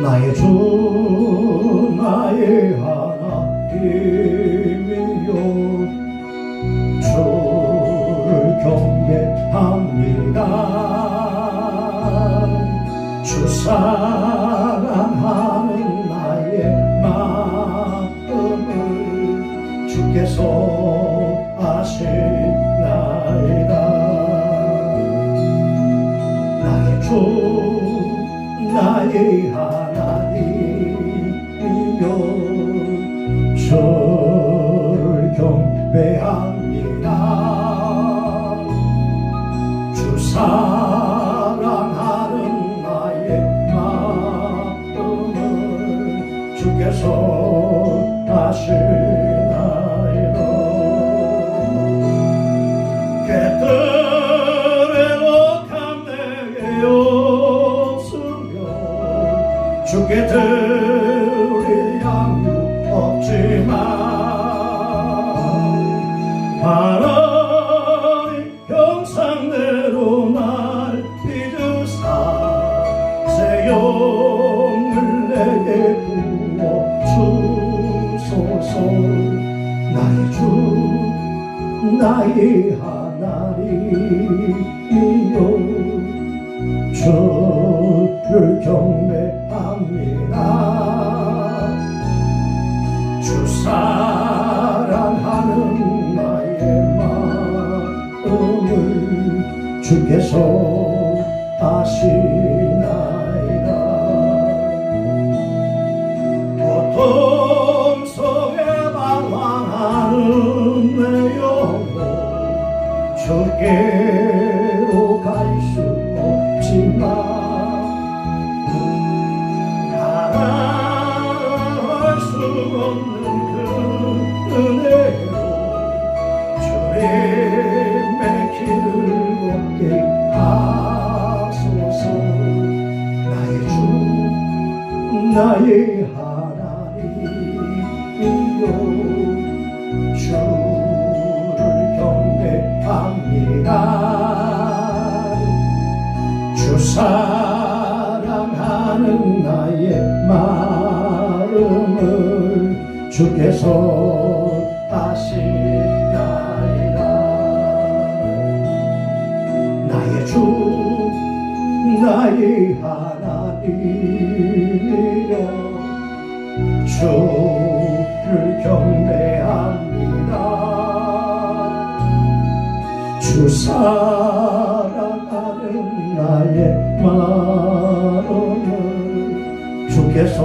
나의 주 나의 하나님이요. 주를 경배합니다. 주사 나의 하나님이여 주를 경배합니다. 주 사랑하는 나의 마음을 주께서 아시 주께 드릴 양육 없지만 하나님 형상대로 날 빚으사 새 영을 내게 부어 주소서. 나의 주 나의 주를 경배합니다 주 사랑하는 나의 마음을 주께서 아시나이다. 고통 속에 방황하는 내 영혼 주께 주의 길을 걷게 하소서. 나의 주 나의 하나님이요 주를 경배합니다. 주 사랑하는 나의 마음을 주께서 아시 나의 하나님이여 주를 경배합니다. 주 사랑하는 나의 마음을 주께서